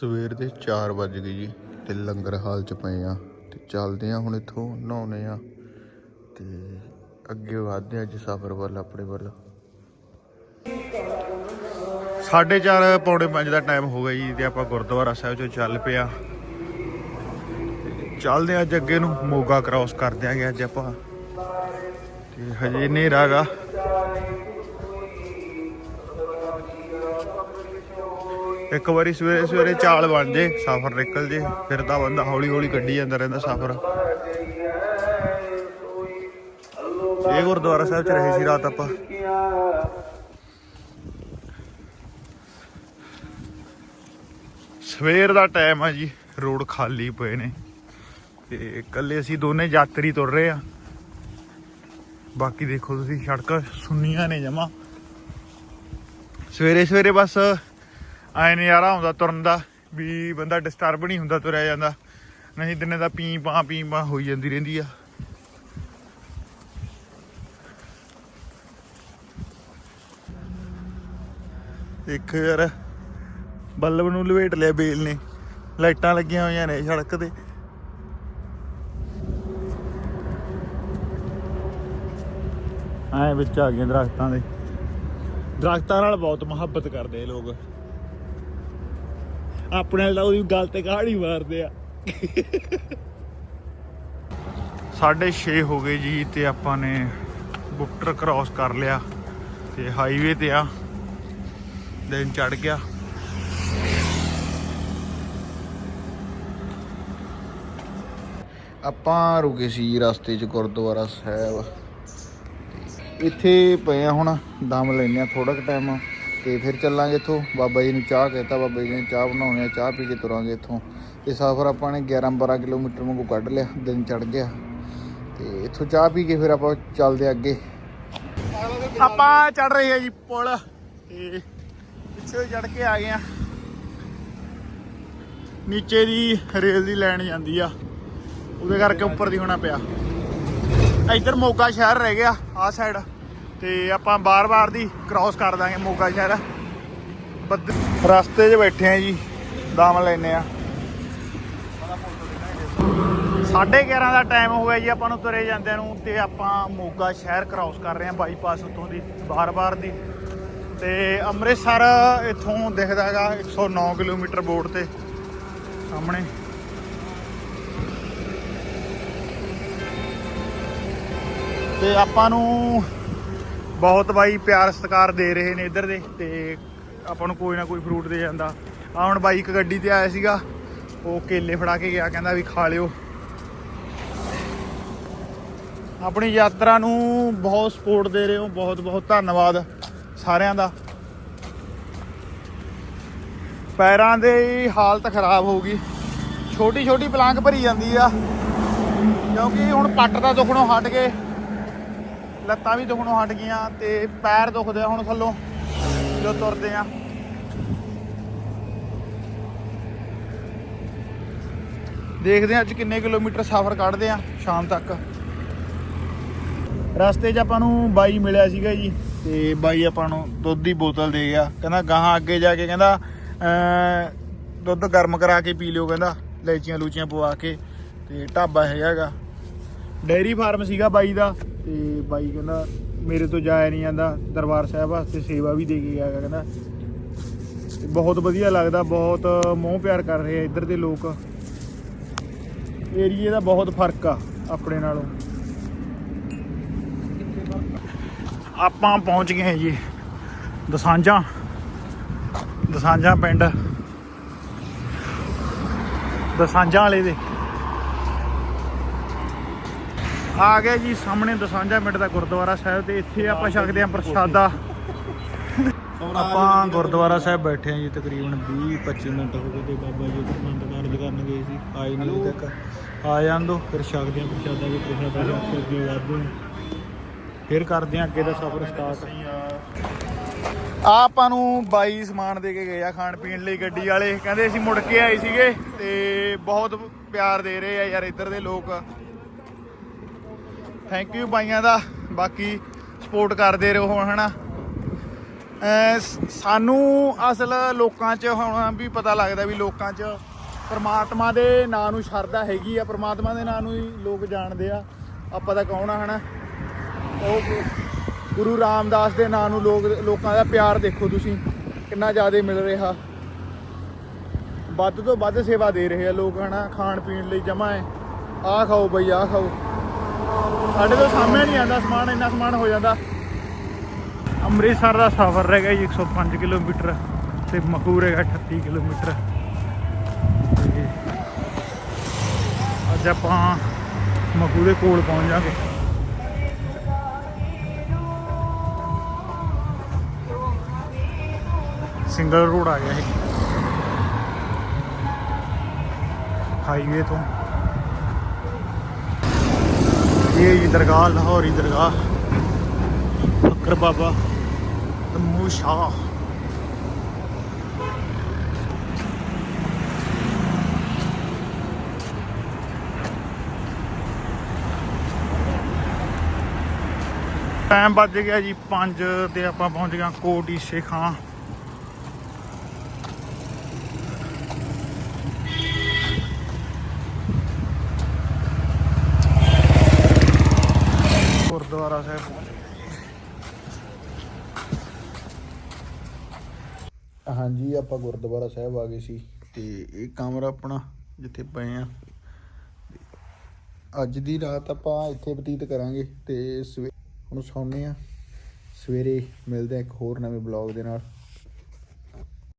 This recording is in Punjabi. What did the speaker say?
ਸਵੇਰ ਦੇ 4 ਵਜ ਗਏ ਜੀ ਤੇ ਲੰਗਰ ਹਾਲ ਚ ਪਏ ਆ ਤੇ ਚੱਲਦੇ ਆ ਹੁਣ ਇੱਥੋਂ ਨਹਾਉਣੇ ਆ ਤੇ ਅੱਗੇ ਵਧਦੇ ਆ ਅੱਜ ਸਫ਼ਰ ਵੱਲ, ਆਪਣੇ ਵੱਲ। 4:30 ਪੌਣੇ 5 ਦਾ ਟਾਈਮ ਹੋ ਗਿਆ ਜੀ ਤੇ ਆਪਾਂ ਗੁਰਦੁਆਰਾ ਸਾਹਿਬ ਚੋਂ ਚੱਲ ਪਿਆ ਤੇ ਚੱਲਦੇ ਆ ਅੱਜ ਅੱਗੇ ਨੂੰ, ਮੋਗਾ ਕ੍ਰਾਸ ਕਰ ਦਿਆਂਗੇ ਅੱਜ ਆਪਾਂ। ਤੇ ਹਜੇ ਹਨੇਰਾ ਇੱਕ ਵਾਰੀ ਸਵੇਰੇ ਸਵੇਰੇ ਚਾਲ ਬਣ ਜੇ, ਸਫ਼ਰ ਨਿਕਲ ਜੇ, ਫਿਰ ਤਾਂ ਬੰਦਾ ਹੌਲੀ ਹੌਲੀ ਕੱਢੀ ਜਾਂਦਾ ਰਹਿੰਦਾ ਸਫ਼ਰ। ਇਹ ਗੁਰਦੁਆਰਾ ਸਾਹਿਬ ਚ ਰਹੇ ਸੀ ਰਾਤ ਆਪਾਂ। ਸਵੇਰ ਦਾ ਟਾਈਮ ਆ ਜੀ, ਰੋਡ ਖਾਲੀ ਪਏ ਨੇ। ਤੇ ਇਕੱਲੇ ਅਸੀਂ ਦੋਨੇ ਯਾਤਰੀ ਤੁਰ ਰਹੇ ਆ। ਬਾਕੀ ਦੇਖੋ ਤੁਸੀਂ, ਸੜਕਾਂ ਸੁੰਨੀਆਂ ਨੇ ਜਮਾ। ਸਵੇਰੇ ਸਵੇਰੇ ਬਸ ਐ ਨਜ਼ਾਰਾ ਹੁੰਦਾ ਤੁਰਨ ਦਾ, ਵੀ ਬੰਦਾ ਡਿਸਟਰਬ ਨਹੀਂ ਹੁੰਦਾ ਤੁਰਿਆ ਜਾਂਦਾ। ਨਹੀਂ ਦਿਨੇ ਦਾ ਪੀ ਪਾ ਪੀ ਪਾ ਹੋਈ ਜਾਂਦੀ ਰਹਿੰਦੀ ਆ। ਇੱਕ ਯਾਰ, ਬੱਲਬ ਨੂੰ ਲਵੇਟ ਲਿਆ ਬੇਲ ਨੇ। ਲਾਈਟਾਂ ਲੱਗੀਆਂ ਹੋਈਆਂ ਨੇ ਸੜਕ ਤੇ। ਐ ਵਿੱਚ ਆ ਗਏ ਦਰਖਤਾਂ ਦੇ। ਦਰਖਤਾਂ ਨਾਲ ਬਹੁਤ ਮੁਹੱਬਤ ਕਰਦੇ ਲੋਕ। ਆਪਣੇ ਨਾਲ ਤਾਂ ਉਹਦੀ ਗੱਲ ਤੇ ਕਹਾਣੀ ਮਾਰਦੇ ਆ। ਸਾਢੇ 6 ਹੋ ਗਏ ਜੀ ਤੇ ਆਪਾਂ ਨੇ ਬੁੱਟਰ ਕ੍ਰਾਸ ਕਰ ਲਿਆ ਤੇ ਹਾਈਵੇ ਤੇ ਆ। ਦਿਨ ਚੜ ਗਿਆ। ਆਪਾਂ ਰੁਕੇ ਸੀ ਰਸਤੇ 'ਚ ਗੁਰਦੁਆਰਾ ਸਾਹਿਬ। ਇੱਥੇ ਪਏ ਆ ਹੁਣ ਦਮ ਲੈਨੇ ਆ ਥੋੜਾ ਕੁ ਟਾਈਮ ਤੇ ਫਿਰ ਚੱਲਾਂਗੇ ਇੱਥੋਂ। ਬਾਬਾ ਜੀ ਨੂੰ ਚਾਹ ਕਹਿਤਾ, ਬਾਬਾ ਜੀ ਨੇ ਚਾਹ ਬਣਾਉਣੀ ਆ, ਚਾਹ ਪੀ ਕੇ ਤੁਰਾਂਗੇ ਇੱਥੋਂ। ਤੇ ਸਫ਼ਰ ਆਪਾਂ ਨੇ 11 12 ਕਿਲੋਮੀਟਰ ਵਾਂਗੂ ਕੱਢ ਲਿਆ, ਦਿਨ ਚੜ ਗਿਆ। ਤੇ ਇੱਥੋਂ ਚਾਹ ਪੀ ਕੇ ਫਿਰ ਆਪਾਂ ਚੱਲਦੇ ਆ ਅੱਗੇ। ਆਪਾਂ ਚੜ ਰਹੇ ਆ ਜੀ ਪੁਲ। ਤੇ ਪਿੱਛੇ ਚੜ ਕੇ ਆ ਗਏ ਆ ਨੀਚੇ ਦੀ ਰੇਲ ਦੀ ਲਾਈਨ ਜਾਂਦੀ ਆ। ਉਹਦੇ ਕਰਕੇ ਉੱਪਰ ਦੀ ਹੋਣਾ ਪਿਆ। ਇੱਧਰ ਮੋਗਾ ਸ਼ਹਿਰ ਰਹਿ ਗਿਆ, ਆਹ ਸਾਈਡ ਤੇ ਆਪਾਂ ਬਾਰ-ਬਾਰ ਦੀ ਕ੍ਰਾਸ ਕਰ ਦਾਂਗੇ ਮੋਗਾ ਸ਼ਹਿਰ। ਰਸਤੇ 'ਚ ਬੈਠੇ ਆ ਜੀ, ਦਾਮ ਲੈਨੇ ਆ। 11:30 ਦਾ ਟਾਈਮ ਹੋ ਗਿਆ ਜੀ, ਆਪਾਂ ਨੂੰ ਤੁਰੇ ਜਾਂਦਿਆਂ ਨੂੰ ਤੇ ਆਪਾਂ ਮੋਗਾ ਸ਼ਹਿਰ ਕ੍ਰਾਸ ਕਰ ਰਹੇ ਆ ਬਾਈਪਾਸ ਉੱਤੋਂ ਦੀ, ਬਾਰ-ਬਾਰ ਦੀ। ਤੇ ਅੰਮ੍ਰਿਤਸਰ ਇੱਥੋਂ ਦਿਖਦਾ ਹੈਗਾ 109 ਕਿਲੋਮੀਟਰ ਬੋਰਡ ਤੇ, ਸਾਹਮਣੇ। ਤੇ ਆਪਾਂ ਨੂੰ ਬਹੁਤ ਬਾਈ ਪਿਆਰ ਸਤਿਕਾਰ ਦੇ ਰਹੇ ਨੇ ਇੱਧਰ ਦੇ ਤੇ ਆਪਾਂ ਨੂੰ ਕੋਈ ਨਾ ਕੋਈ ਫਰੂਟ ਦੇ ਜਾਂਦਾ। ਆ ਹੁਣ ਬਾਈ ਇੱਕ ਗੱਡੀ ਤੇ ਆਇਆ ਸੀਗਾ, ਉਹ ਕੇਲੇ ਫੜਾ ਕੇ ਗਿਆ, ਕਹਿੰਦਾ ਵੀ ਖਾ ਲਿਓ। ਆਪਣੀ ਯਾਤਰਾ ਨੂੰ ਬਹੁਤ ਸਪੋਰਟ ਦੇ ਰਹੇ ਹੋ, ਬਹੁਤ ਬਹੁਤ ਧੰਨਵਾਦ ਸਾਰਿਆਂ ਦਾ। ਪੈਰਾਂ ਦੀ ਹਾਲਤ ਖਰਾਬ ਹੋ ਗਈ। ਛੋਟੀ ਛੋਟੀ ਪਲਾਂਕ ਭਰੀ ਜਾਂਦੀ ਆ, ਕਿਉਂਕਿ ਹੁਣ ਪੱਟ ਦਾ ਦੁਖਣੋਂ ਹਟ ਗਏ। ਲੱਤਾਂ ਵੀ ਦੁਖਣੋਂ ਹਟ ਗਈਆਂ ਤੇ ਪੈਰ ਦੁਖਦੇ ਆ ਹੁਣ ਥੱਲੋਂ, ਜਦੋਂ ਤੁਰਦੇ ਆ। ਦੇਖਦੇ ਆ ਅੱਜ ਕਿੰਨੇ ਕਿਲੋਮੀਟਰ ਸਫ਼ਰ ਕੱਢਦੇ ਆ ਸ਼ਾਮ ਤੱਕ। ਰਸਤੇ 'ਚ ਆਪਾਂ ਨੂੰ ਬਾਈ ਮਿਲਿਆ ਸੀਗਾ ਜੀ, ਤੇ ਬਾਈ ਆਪਾਂ ਨੂੰ ਦੁੱਧ ਦੀ ਬੋਤਲ ਦੇ ਗਿਆ। ਕਹਿੰਦਾ ਗਾਹਾਂ ਅੱਗੇ ਜਾ ਕੇ ਕਹਿੰਦਾ ਦੁੱਧ ਗਰਮ ਕਰਾ ਕੇ ਪੀ ਲਿਓ ਕਹਿੰਦਾ ਲੈਚੀਆਂ ਲੂਚੀਆਂ ਪਵਾ ਕੇ, ਤੇ ਢਾਬਾ ਹੈਗਾਗਾ ਡੇਅਰੀ ਫਾਰਮ ਸੀਗਾ ਬਾਈ ਦਾ, ਤੇ ਬਾਈ ਕਹਿੰਦਾ ਮੇਰੇ ਤੋਂ ਜਾਇਆ ਨਹੀਂ ਜਾਂਦਾ, ਦਰਬਾਰ ਸਾਹਿਬ ਵਾਸਤੇ ਸੇਵਾ ਵੀ ਦੇ ਕੇ ਗਿਆ ਕਹਿੰਦਾ। ਤੇ ਬਹੁਤ ਵਧੀਆ ਲੱਗਦਾ, ਬਹੁਤ ਮੋਹ ਪਿਆਰ ਕਰ ਰਹੇ ਆ ਇੱਧਰ ਦੇ ਲੋਕ। ਏਰੀਏ ਦਾ ਬਹੁਤ ਫ਼ਰਕ ਆ ਆਪਣੇ ਨਾਲੋਂ। ਆਪਾਂ ਪਹੁੰਚ ਗਏ ਹਾਂ ਜੀ ਦਸਾਂਜਾਂ ਦਸਾਂਜਾਂ ਪਿੰਡ। ਦਸਾਂਜਾਂ ਵਾਲੇ ਦੇ। ਆ ਗਏ ਜੀ ਸਾਹਮਣੇ ਦਸਾਂਜਾ ਮਿੰਟ ਦਾ ਗੁਰਦੁਆਰਾ ਸਾਹਿਬ ਤੇ ਇੱਥੇ ਆਪਾਂ ਛਕਦੇ ਆਂ ਪ੍ਰਸ਼ਾਦਾ। ਆਪਾਂ ਗੁਰਦੁਆਰਾ ਸਾਹਿਬ ਬੈਠੇ ਆਂ ਜੀ ਤਕਰੀਬਨ 20 25 ਮਿੰਟ ਹੋ ਗਏ ਤੇ ਬਾਬਾ ਜੀ ਮੰਦ ਕਾਰਜ ਕਰਨ ਗਏ ਸੀ। ਆਏ ਨਹੀਂ ਤੱਕ। ਆ ਜਾਣ ਦੋ ਫਿਰ ਛਕਦੇ ਆਂ ਪ੍ਰਸ਼ਾਦਾ ਵੀ ਪ੍ਰਸ਼ਾਦਾ ਕੇ ਅੱਗੇ ਵਧਦੇ ਆਂ ਫਿਰ ਕਰਦੇ ਆਂ ਅੱਗੇ ਦਾ ਸਫ਼ਰ ਸਟਾਰਟ ਆਪਾਂ ਨੂੰ ਬਾਈ ਸਮਾਨ ਦੇ ਕੇ ਗਏ ਆ ਖਾਣ ਪੀਣ ਲਈ ਗੱਡੀ ਵਾਲੇ। ਕਹਿੰਦੇ ਅਸੀਂ ਮੁੜ ਕੇ ਆਏ ਸੀਗੇ ਤੇ ਬਹੁਤ ਪਿਆਰ ਦੇ ਰਹੇ ਆ ਯਾਰ ਇੱਧਰ ਦੇ ਲੋਕ। ਥੈਂਕ ਯੂ ਬਾਈਆਂ ਦਾ। ਬਾਕੀ ਸਪੋਰਟ ਕਰਦੇ ਰਹੋ ਹਨਾ। ਅਹ ਸਾਨੂੰ ਅਸਲ ਲੋਕਾਂ 'ਚ ਹੁਣ ਵੀ ਪਤਾ ਲੱਗਦਾ ਵੀ ਲੋਕਾਂ 'ਚ ਪਰਮਾਤਮਾ ਦੇ ਨਾਂ ਨੂੰ ਸ਼ਰਧਾ ਹੈਗੀ ਆ। ਪਰਮਾਤਮਾ ਦੇ ਨਾਂ ਨੂੰ ਹੀ ਲੋਕ ਜਾਣਦੇ ਆ। ਆਪਾਂ ਤਾਂ ਕੌਣ ਆ, ਹਨਾ। ਉਹ ਗੁਰੂ ਰਾਮਦਾਸ ਦੇ ਨਾਂ ਨੂੰ ਲੋਕ, ਲੋਕਾਂ ਦਾ ਪਿਆਰ ਦੇਖੋ ਤੁਸੀਂ, ਕਿੰਨਾ ਜ਼ਿਆਦਾ ਮਿਲ ਰਿਹਾ। ਵੱਧ ਤੋਂ ਵੱਧ ਸੇਵਾ ਦੇ ਰਹੇ ਆ ਲੋਕ, ਹਨਾ। ਖਾਣ ਪੀਣ ਲਈ ਜਮਾ ਹੈ ਆਹ ਖਾਓ ਬਈ, ਆਹ ਖਾਓ। ਸਾਡੇ ਤੋਂ ਸਾਹਮਣੇ ਨਹੀਂ ਆਉਂਦਾ ਸਮਾਨ, ਇੰਨਾ ਸਮਾਨ ਹੋ ਜਾਂਦਾ। ਅੰਮ੍ਰਿਤਸਰ ਦਾ ਸਫ਼ਰ ਰਹਿ ਗਿਆ 105 ਕਿਲੋਮੀਟਰ ਤੇ ਮਖੂਰ ਹੈਗਾ 38 ਕਿਲੋਮੀਟਰ। ਅੱਜ ਆਪਾਂ ਮਖੂ ਦੇ ਕੋਲ ਪਹੁੰਚ ਜਾਗੇ ਸਿੰਗਲ ਰੋਡ ਆ ਗਿਆ ਇਹ। ਹਾਈਵੇ ਤੋਂ। ਇਹ ਜੀ ਦਰਗਾਹ, ਲਾਹੌਰੀ ਦਰਗਾਹ। ਫਕਰ ਬਾਬਾ ਤਮੂ ਸ਼ਾਹ। ਟਾਈਮ ਵੱਜ ਗਿਆ ਜੀ 5 ਤੇ ਆਪਾਂ ਪਹੁੰਚ ਗਏ ਕੋਟੀ ਸ਼ੇਖਾਂ। ਗੁਰਦੁਆਰਾ ਸਾਹਿਬ ਪਹੁੰਚ। ਹਾਂਜੀ, ਆਪਾਂ ਗੁਰਦੁਆਰਾ ਸਾਹਿਬ ਆ ਗਏ ਸੀ ਤੇ ਇਹ ਕਮਰਾ ਆਪਣਾ ਜਿੱਥੇ ਪਏ ਆ। ਅੱਜ ਦੀ ਰਾਤ ਆਪਾਂ ਇੱਥੇ ਬਤੀਤ ਕਰਾਂਗੇ ਤੇ ਸਵੇ- ਹੁਣ ਸੌਂਦੇ ਆ। ਸਵੇਰੇ ਮਿਲਦੇ ਆ ਇੱਕ ਹੋਰ ਨਵੇਂ ਬਲੌਗ ਦੇ ਨਾਲ।